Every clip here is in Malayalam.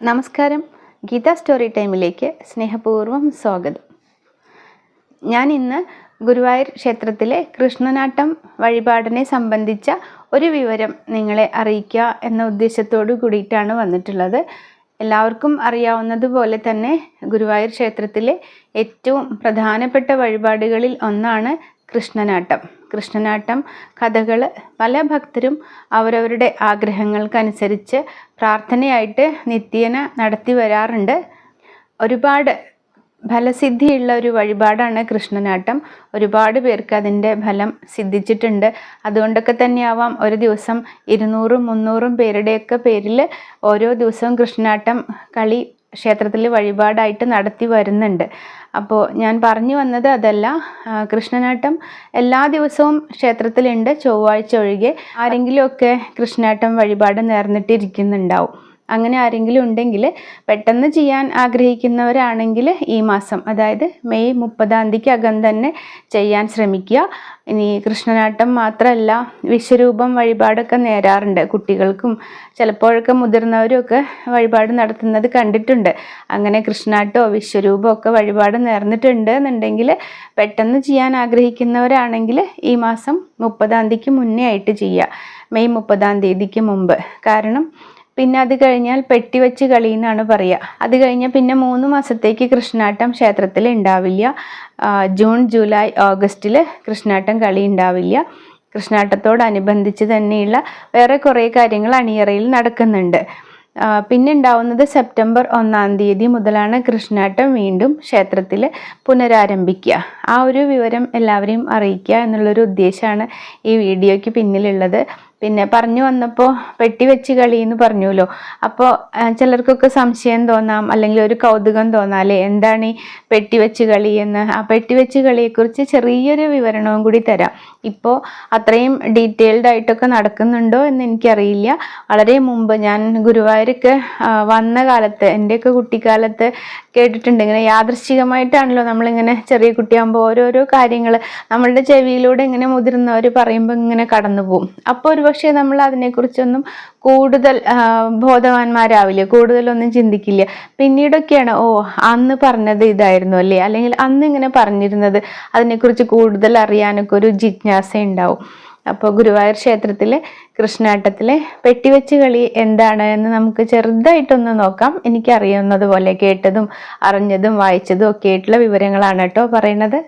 നമസ്കാരം. ഗീത സ്റ്റോറി ടൈമിലേക്ക് സ്നേഹപൂർവം സ്വാഗതം. ഞാൻ ഇന്ന് ഗുരുവായൂർ ക്ഷേത്രത്തിലെ കൃഷ്ണനാട്ടം വഴിപാടിനെ സംബന്ധിച്ച ഒരു വിവരം നിങ്ങളെ അറിയിക്കുക എന്ന ഉദ്ദേശത്തോടു കൂടിയിട്ടാണ് വന്നിട്ടുള്ളത്. എല്ലാവർക്കും അറിയാവുന്നതുപോലെ തന്നെ ഗുരുവായൂർ ക്ഷേത്രത്തിലെ ഏറ്റവും പ്രധാനപ്പെട്ട വഴിപാടുകളിൽ ഒന്നാണ് കൃഷ്ണനാട്ടം. കൃഷ്ണനാട്ടം കഥകൾ പല ഭക്തരും അവരവരുടെ ആഗ്രഹങ്ങൾക്കനുസരിച്ച് പ്രാർത്ഥനയായിട്ട് നിത്യേന നടത്തി വരാറുണ്ട്. ഒരുപാട് ഫലസിദ്ധിയുള്ള ഒരു വഴിപാടാണ് കൃഷ്ണനാട്ടം. ഒരുപാട് പേർക്ക് അതിന്റെ ഫലം സിദ്ധിച്ചിട്ടുണ്ട്. അതുകൊണ്ടൊക്കെ തന്നെയാവാം ഒരു ദിവസം ഇരുന്നൂറും മുന്നൂറും പേരുടെയൊക്കെ പേരിൽ ഓരോ ദിവസവും കൃഷ്ണനാട്ടം കളി ക്ഷേത്രത്തിൽ വഴിപാടായിട്ട് നടത്തി വരുന്നുണ്ട്. അപ്പോൾ ഞാൻ പറഞ്ഞു വന്നത് അതല്ല. കൃഷ്ണനാട്ടം എല്ലാ ദിവസവും ക്ഷേത്രത്തിലുണ്ട്. ചൊവ്വാഴ്ച ഒഴികെ ആരെങ്കിലുമൊക്കെ കൃഷ്ണനാട്ടം വഴിപാട് നേർന്നിട്ടിരിക്കുന്നുണ്ടാവും. അങ്ങനെ ആരെങ്കിലും ഉണ്ടെങ്കിൽ പെട്ടെന്ന് ചെയ്യാൻ ആഗ്രഹിക്കുന്നവരാണെങ്കിൽ ഈ മാസം അതായത് മെയ് മുപ്പതാം തീയതിക്കകം തന്നെ ചെയ്യാൻ ശ്രമിക്കുക. ഇനി കൃഷ്ണനാട്ടം മാത്രമല്ല വിശ്വരൂപം വഴിപാടൊക്കെ നേരാറുണ്ട്. കുട്ടികൾക്കും ചിലപ്പോഴൊക്കെ മുതിർന്നവരും ഒക്കെ വഴിപാട് നടത്തുന്നത് കണ്ടിട്ടുണ്ട്. അങ്ങനെ കൃഷ്ണനാട്ടോ വിശ്വരൂപമോ ഒക്കെ വഴിപാട് നേർന്നിട്ടുണ്ട് എന്നുണ്ടെങ്കിൽ പെട്ടെന്ന് ചെയ്യാൻ ആഗ്രഹിക്കുന്നവരാണെങ്കിൽ ഈ മാസം മുപ്പതാം തീയതിക്ക് മുന്നേ ആയിട്ട് ചെയ്യുക. മെയ് മുപ്പതാം തീയതിക്ക് മുമ്പ്. കാരണം പിന്നെ അത് കഴിഞ്ഞാൽ പെട്ടി വെച്ച് കളി എന്നാണ് പറയുക അത് കഴിഞ്ഞാൽ പിന്നെ മൂന്ന് മാസത്തേക്ക് കൃഷ്ണാട്ടം ക്ഷേത്രത്തിൽ ഉണ്ടാവില്ല ജൂൺ ജൂലൈ ഓഗസ്റ്റിൽ കൃഷ്ണാട്ടം കളി ഉണ്ടാവില്ല കൃഷ്ണാട്ടത്തോടനുബന്ധിച്ച് തന്നെയുള്ള വേറെ കുറേ കാര്യങ്ങൾ അണിയറയിൽ നടക്കുന്നുണ്ട്. പിന്നെ ഉണ്ടാവുന്നത് സെപ്റ്റംബർ ഒന്നാം തീയതി മുതലാണ് കൃഷ്ണാട്ടം വീണ്ടും ക്ഷേത്രത്തിൽ പുനരാരംഭിക്കുക ആ ഒരു വിവരം എല്ലാവരെയും അറിയിക്കുക എന്നുള്ളൊരു ഉദ്ദേശമാണ് ഈ വീഡിയോയ്ക്ക് പിന്നിലുള്ളത്. പിന്നെ പറഞ്ഞു വന്നപ്പോൾ പെട്ടി വെച്ച് കളി എന്ന് പറഞ്ഞുല്ലോ അപ്പോൾ ചിലർക്കൊക്കെ സംശയം തോന്നാം അല്ലെങ്കിൽ ഒരു കൗതുകം തോന്നാം അല്ലേ എന്താണ് ഈ പെട്ടി വെച്ച് കളി എന്ന്. ആ പെട്ടി വെച്ച് കളിയെക്കുറിച്ച് ചെറിയൊരു വിവരണവും കൂടി തരാം. ഇപ്പോൾ അത്രയും ഡീറ്റെയിൽഡ് ആയിട്ടൊക്കെ നടക്കുന്നുണ്ടോ എന്ന് എനിക്കറിയില്ല. വളരെ മുമ്പ് ഞാൻ ഗുരുവായൂരൊക്കെ വന്ന കാലത്ത് എന്റെയൊക്കെ കുട്ടിക്കാലത്ത് കേട്ടിട്ടുണ്ട്. ഇങ്ങനെ യാദൃശ്ചികമായിട്ടാണല്ലോ നമ്മളിങ്ങനെ ചെറിയ കുട്ടിയാകുമ്പോൾ ഓരോരോ കാര്യങ്ങൾ നമ്മളുടെ ചെവിയിലൂടെ ഇങ്ങനെ മുതിർന്നവർ പറയുമ്പോൾ ഇങ്ങനെ കടന്നു പോകും അപ്പോൾ ഒരുപക്ഷെ നമ്മൾ അതിനെക്കുറിച്ചൊന്നും കൂടുതൽ ബോധവാന്മാരാവില്ല കൂടുതലൊന്നും ചിന്തിക്കില്ല. പിന്നീടൊക്കെയാണ് ഓ അന്ന് പറഞ്ഞത് ഇതായിരുന്നു അല്ലേ? അല്ലെങ്കിൽ അന്ന് ഇങ്ങനെ പറഞ്ഞിരുന്നത് അതിനെക്കുറിച്ച് കൂടുതൽ അറിയാനൊക്കെ ഒരു ജിജ്ഞാസ ഉണ്ടാവും. അപ്പോൾ ഗുരുവായൂർ ക്ഷേത്രത്തിലെ കൃഷ്ണാട്ടത്തിലെ പെട്ടിവെച്ച് കളി എന്താണ് എന്ന് നമുക്ക് ചെറുതായിട്ടൊന്ന് നോക്കാം. എനിക്കറിയുന്നത് പോലെ കേട്ടതും അറിഞ്ഞതും വായിച്ചതും ഒക്കെ ആയിട്ടുള്ള വിവരങ്ങളാണ് കേട്ടോ പറയുന്നത്.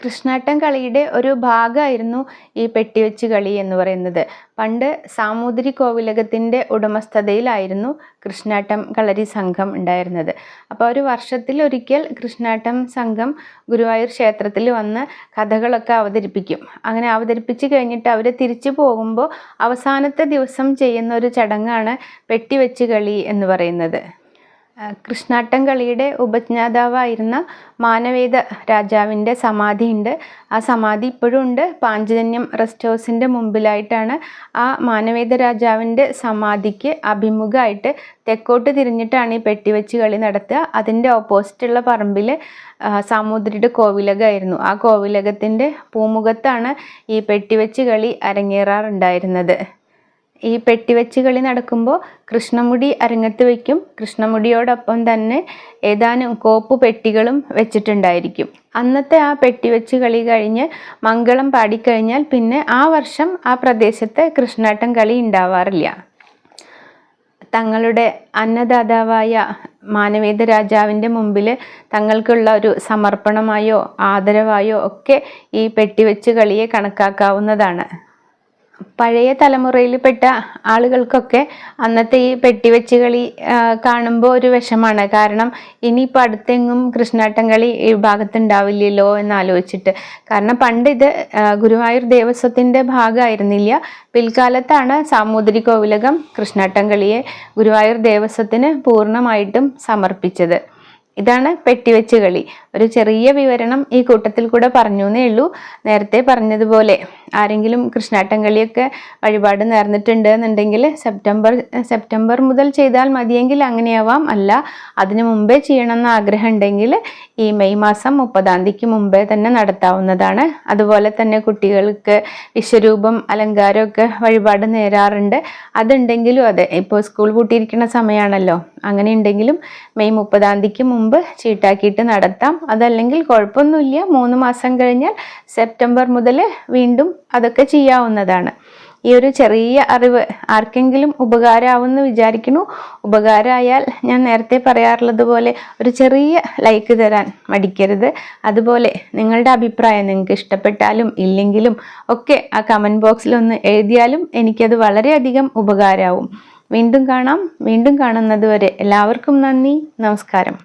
കൃഷ്ണാട്ടം കളിയുടെ ഒരു ഭാഗമായിരുന്നു ഈ പെട്ടിവെച്ച് കളി എന്ന് പറയുന്നത്. പണ്ട് സാമൂതിരി കോവിലകത്തിന്റെ ഉടമസ്ഥതയിലായിരുന്നു കൃഷ്ണാട്ടം കളരി സംഘം ഉണ്ടായിരുന്നത്. അപ്പോൾ ഒരു വർഷത്തിൽ ഒരിക്കൽ കൃഷ്ണാട്ടം സംഘം ഗുരുവായൂർ ക്ഷേത്രത്തിൽ വന്ന് കഥകളൊക്കെ അവതരിപ്പിക്കും. അങ്ങനെ അവതരിപ്പിച്ച് കഴിഞ്ഞിട്ട് അവർ തിരിച്ചു പോകുമ്പോൾ അവസാനത്തെ ദിവസം ചെയ്യുന്ന ഒരു ചടങ്ങാണ് പെട്ടിവെച്ച് കളി എന്ന് പറയുന്നത്. കൃഷ്ണാട്ടം കളിയുടെ ഉപജ്ഞാതാവായിരുന്ന മാനവേദ രാജാവിന്റെ സമാധിയുണ്ട്. ആ സമാധി ഇപ്പോഴും ഉണ്ട്. പാഞ്ചജന്യം റെസ്റ്റ് ഹൗസിന്റെ മുമ്പിലായിട്ടാണ് ആ മാനവേദ രാജാവിന്റെ സമാധിക്ക് അഭിമുഖമായിട്ട് തെക്കോട്ട് തിരിഞ്ഞിട്ടാണ് ഈ പെട്ടിവെച്ച് കളി നടത്തുക. അതിന്റെ ഓപ്പോസിറ്റുള്ള പറമ്പിൽ സാമൂതിരിയുടെ കോവിലകമായിരുന്നു. ആ കോവിലകത്തിന്റെ പൂമുഖത്താണ് ഈ പെട്ടിവെച്ച് കളി അരങ്ങേറാറുണ്ടായിരുന്നത്. ഈ പെട്ടിവെച്ച് കളി നടക്കുമ്പോൾ കൃഷ്ണമുടി അരങ്ങത്ത് വയ്ക്കും കൃഷ്ണമുടിയോടൊപ്പം തന്നെ ഏതാനും കോപ്പ് പെട്ടികളും വെച്ചിട്ടുണ്ടായിരിക്കും. അന്നത്തെ ആ പെട്ടിവെച്ച് കളി കഴിഞ്ഞ് മംഗളം പാടിക്കഴിഞ്ഞാൽ പിന്നെ ആ വർഷം ആ പ്രദേശത്ത് കൃഷ്ണാട്ടം കളി ഉണ്ടാവാറില്ല. തങ്ങളുടെ അന്നദാതാവായ മാനവേദ രാജാവിന്റെ മുമ്പിൽ തങ്ങൾക്കുള്ള ഒരു സമർപ്പണമായോ ആദരവായോ ഒക്കെ ഈ പെട്ടിവെച്ച് കളിയെ കണക്കാക്കാവുന്നതാണ്. പഴയ തലമുറയിൽപ്പെട്ട ആളുകൾക്കൊക്കെ അന്നത്തെ ഈ പെട്ടിവെച്ച് കളി കാണുമ്പോൾ ഒരു വിഷമാണ്. കാരണം ഇനിയിപ്പോൾ അടുത്തെങ്ങും കൃഷ്ണാട്ടം കളി ഈ ഭാഗത്ത് ഉണ്ടാവില്ലല്ലോ എന്ന് ആലോചിച്ചിട്ട് കാരണം പണ്ട് ഇത് ഗുരുവായൂർ ദേവസ്വത്തിന്റെ ഭാഗമായിരുന്നില്ല. പിൽക്കാലത്താണ് സാമൂതിരി കോവിലകം കൃഷ്ണാട്ടം കളിയെ ഗുരുവായൂർ ദേവസ്വത്തിന് പൂർണമായിട്ടും സമർപ്പിച്ചത്. ഇതാണ് പെട്ടിവെച്ച് കളി. ഒരു ചെറിയ വിവരണം ഈ കൂട്ടത്തിൽ കൂടെ പറഞ്ഞു എന്നേ ഉള്ളൂ. നേരത്തെ പറഞ്ഞതുപോലെ ആരെങ്കിലും കൃഷ്ണാട്ടം കളിയൊക്കെ വഴിപാട് നേർന്നിട്ടുണ്ട് എന്നുണ്ടെങ്കിൽ സെപ്റ്റംബർ സെപ്റ്റംബർ മുതൽ ചെയ്താൽ മതിയെങ്കിൽ അങ്ങനെയാവാം. അല്ല അതിനു മുമ്പേ ചെയ്യണമെന്ന് ആഗ്രഹം ഉണ്ടെങ്കിൽ ഈ മെയ് മാസം മുപ്പതാം തീയതിക്ക് മുമ്പേ തന്നെ നടത്താവുന്നതാണ്. അതുപോലെ തന്നെ കുട്ടികൾക്ക് വിശ്വരൂപം അലങ്കാരമൊക്കെ വഴിപാട് നേരാറുണ്ട്. അതുണ്ടെങ്കിലും അതെ ഇപ്പോൾ സ്കൂൾ പൂട്ടിയിരിക്കുന്ന സമയമാണല്ലോ. അങ്ങനെ ഉണ്ടെങ്കിലും മെയ് മുപ്പതാം തീയതിക്ക് മുമ്പ് ചീട്ടാക്കിയിട്ട് നടത്താം. അതല്ലെങ്കിൽ കുഴപ്പമൊന്നുമില്ല. മൂന്ന് മാസം കഴിഞ്ഞാൽ സെപ്റ്റംബർ മുതൽ വീണ്ടും അതൊക്കെ ചെയ്യാവുന്നതാണ്. ഈ ഒരു ചെറിയ അറിവ് ആർക്കെങ്കിലും ഉപകാരമാവുമെന്ന് വിചാരിക്കുന്നു. ഉപകാരമായാൽ ഞാൻ നേരത്തെ പറയാറുള്ളതുപോലെ ഒരു ചെറിയ ലൈക്ക് തരാൻ മടിക്കരുത്. അതുപോലെ നിങ്ങളുടെ അഭിപ്രായം നിങ്ങൾക്ക് ഇഷ്ടപ്പെട്ടാലും ഇല്ലെങ്കിലും ഒക്കെ ആ കമന്റ് ബോക്സിലൊന്ന് എഴുതിയാലും എനിക്കത് വളരെയധികം ഉപകാരമാവും വീണ്ടും കാണാം. വീണ്ടും കാണുന്നത് വരെ എല്ലാവർക്കും നന്ദി. നമസ്കാരം.